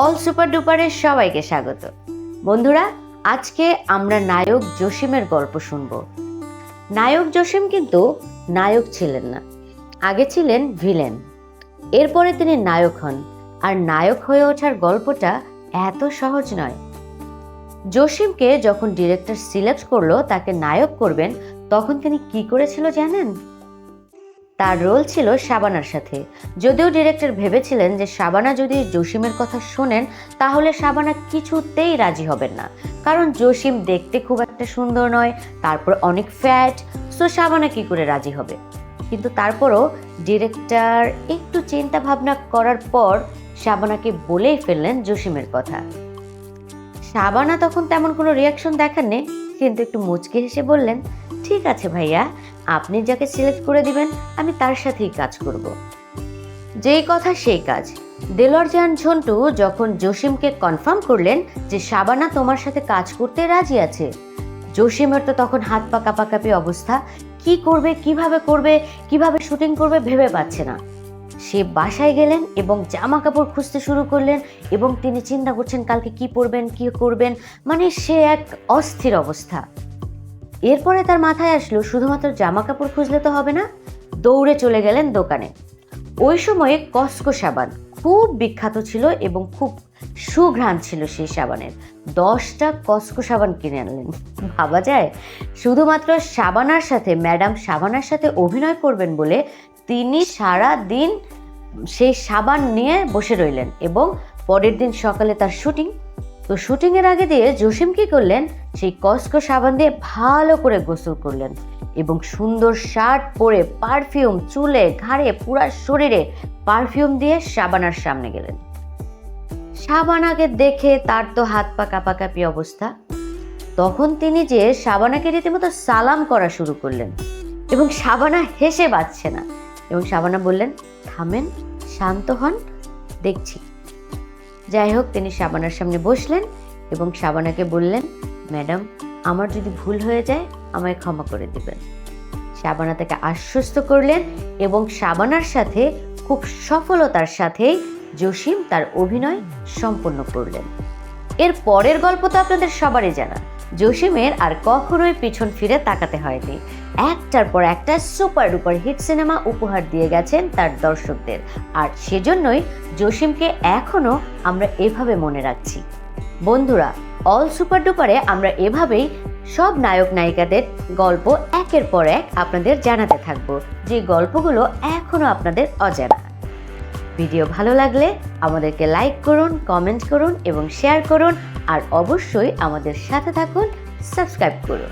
All super ডুপারের সবাইকে স্বাগত। বন্ধুরা, আজকে আমরা নায়ক জসিমের গল্প শুনব। নায়ক জসিম কিন্তু নায়ক ছিলেন না, আগে ছিলেন ভিলেন। এরপরে তিনি নায়ক হন, আর নায়ক হয়ে ওঠার গল্পটা এত সহজ নয়। জসিমকে যখন ডিরেক্টর সিলেক্ট করল, তাকে নায়ক করবেন, তখন তিনি কি করেছিল জানেন? তার রোল ছিল শাবানার সাথে। যদিও ডিরেক্টর ভেবেছিলেন যে শাবানা যদি জসিমের কথা শোনেন, তাহলে শাবানা কিছুতেই রাজি হবেন না। কারণ জসিম দেখতে খুব একটা সুন্দর নয়, তারপর অনেক ফ্যাট সো শাবানা কি করে রাজি হবে? কিন্তু তারপরও ডিরেক্টর একটু চিন্তা ভাবনা করার পর শাবানাকে বলেই ফেললেন জসিমের কথা। শাবানা তখন তেমন কোনো রিয়াকশন দেখাননি, কিন্তু একটু মুচকি হেসে বললেন ঠিক আছে ভাইয়া, আপনি যাকে সিলেক্ট করে দিবেন, আমি তার সাথেই কাজ করব। যেই কথা সেই কাজ। দেলোয়ার জান ঝন্টু যখন জসিমকে কনফার্ম করলেন যে শাবানা তোমার সাথে কাজ করতে রাজি আছে, জসিমের তো তখন হাত পা কাঁপাকাঁপি অবস্থা, কি করবে, কীভাবে করবে, কীভাবে শুটিং করবে ভেবে পাচ্ছে না। সে বাসায় গেলেন এবং জামা কাপড় খুঁজতে শুরু করলেন এবং তিনি চিন্তা করছেন কালকে কি পরবেন, কি করবেন মানে সে এক অস্থির অবস্থা। এরপরে তার মাথায় আসলো, শুধুমাত্র জামা কাপড় খুঁজলে তো হবে না, দৌড়ে চলে গেলেন দোকানে। ওই সময়ে কস্কো সাবান খুব বিখ্যাত ছিল এবং খুব সুঘ্রাণ ছিল সেই সাবানের। দশটা কস্কো সাবান কিনে আনলেন। ভাবা যায়, শুধুমাত্র সাবানার সাথে, ম্যাডাম সাবানার সাথে অভিনয় করবেন বলে তিনি সারা দিন সেই সাবান নিয়ে বসে রইলেন এবং পরের দিন সকালে তার শুটিং তো শুটিংয়ের আগে দিয়ে জসিম কি করলেন? সেই কস্কো সাবান দিয়ে ভালো করে গোসল করলেন এবং সুন্দর শার্ট পরে পারফিউম চুলে, ঘাড়ে, পুরা শরীরে পারফিউম দিয়ে সাবানার সামনে গেলেন। সাবানাকে দেখে তার তো হাত পা কাঁপাকাঁপি অবস্থা। তখন তিনি যে সাবানাকে রীতিমতো সালাম করা শুরু করলেন এবং সাবানা হেসে বাঁচছে না এবং সাবানা বললেন, থামেন, শান্ত হন, দেখছি। যাই হোক, তিনি শাবানার সামনে বসলেন এবং শাবানাকে বললেন, ম্যাডাম, আমার যদি ভুল হয়ে যায়, আমায় ক্ষমা করে দেবেন। শাবানা তাকে আশ্বস্ত করলেন এবং শাবানার সাথে, খুব সফলতার সাথেই জসিম তার অভিনয় সম্পন্ন করলেন। এর পরের গল্প তো আপনাদের সবারই জানা। জসিমের আর কখনোই পিছন ফিরে তাকাতে হয়নি। একটার পর একটা সুপার ডুপার হিট সিনেমা উপহার দিয়ে গেছেন তার দর্শকদের। আর সেজন্যই জসিমকে এখনও আমরা এভাবে মনে রাখছি। বন্ধুরা, অল সুপার ডুপারে আমরা এভাবেই সব নায়ক নায়িকাদের গল্প একের পর এক আপনাদের জানাতে থাকব। যে গল্পগুলো এখনও আপনাদের অজানা। ভিডিও ভালো লাগলে আমাদেরকে লাইক করুন, কমেন্ট করুন এবং শেয়ার করুন, আর অবশ্যই আমাদের সাথে থাকুন, সাবস্ক্রাইব করুন।